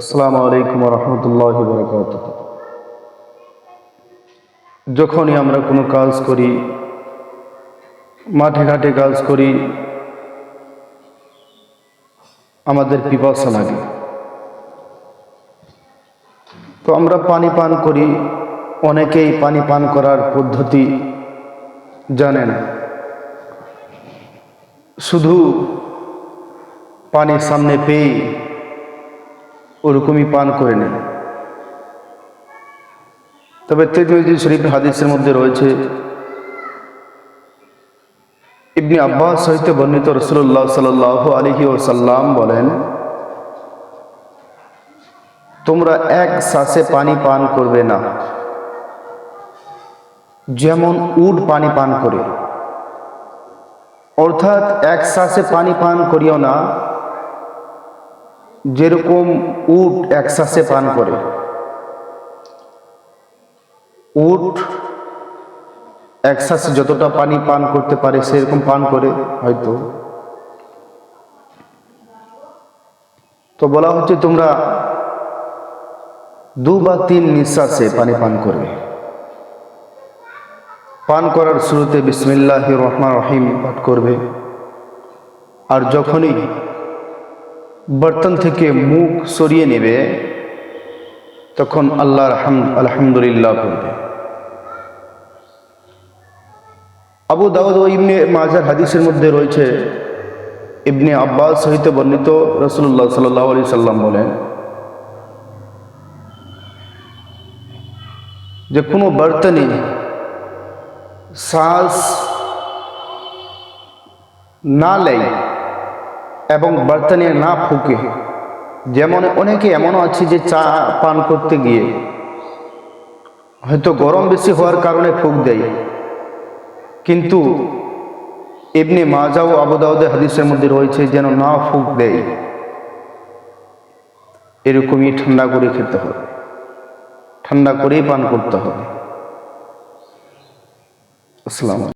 আসসালামু আলাইকুম রহমতুল্লাহ যখনই আমরা কোনো কাজ করি, মাঠে ঘাটে কাজ করি, আমাদের পিপাসা লাগে। তো আমরা পানি পান করি, অনেকেই পানি পান করার পদ্ধতি জানেন শুধু পানি সামনে পেয়ে ওরকমই পান করে নেন। তবে তেজমিজি শরীফ হাদিসের মধ্যে রয়েছে, ইবনি আব্বাস সহিত বর্ণিত রসুল্লাহ সাল আলহি ওসাল্লাম বলেন, তোমরা এক শ্বাসে পানি পান করবে না। যেমন উট পানি পান করে। অর্থাৎ এক শ্বাসে পানি পান করিও না যেরকম উট এক পান করে। উট এক যতটা পানি পান করতে পারে, সেরকম পান করে হয়তো। তো বলা হচ্ছে তোমরা দু বা তিন নিঃশ্বাসে পানি পান করবে পান করার শুরুতে বিসমিল্লাহ রহমান রহিম পাঠ করবে। আর যখনই বর্তন থেকে মুখ সরিয়ে নেবে, তখন আল্লাহর আলহামদুলিল্লাহ বলবে। আবু দাউদ ও ইবনে মাজার হাদিসের মধ্যে রয়েছে, ইবনে আব্বাস সহিত বর্ণিত রসুল্লাহ সাল্লাহ আলি সাল্লাম বলেন, যে কোনো বর্তনে শ্বাস না লেয় এবং বর্তনে না ফুকে যেমন অনেকে এমনও আছে যে চা পান করতে গিয়ে হয়তো গরম বেশি হওয়ার কারণে ফুক দেয়। কিন্তু এমনি মাজা ও আবুদাউদের হাদিসের মধ্যে রয়েছে যেন না ফুক দেয়। এরকমই ঠান্ডা করে খেতে হবে। ঠান্ডা করেই পান করতে হবে। আসসালাম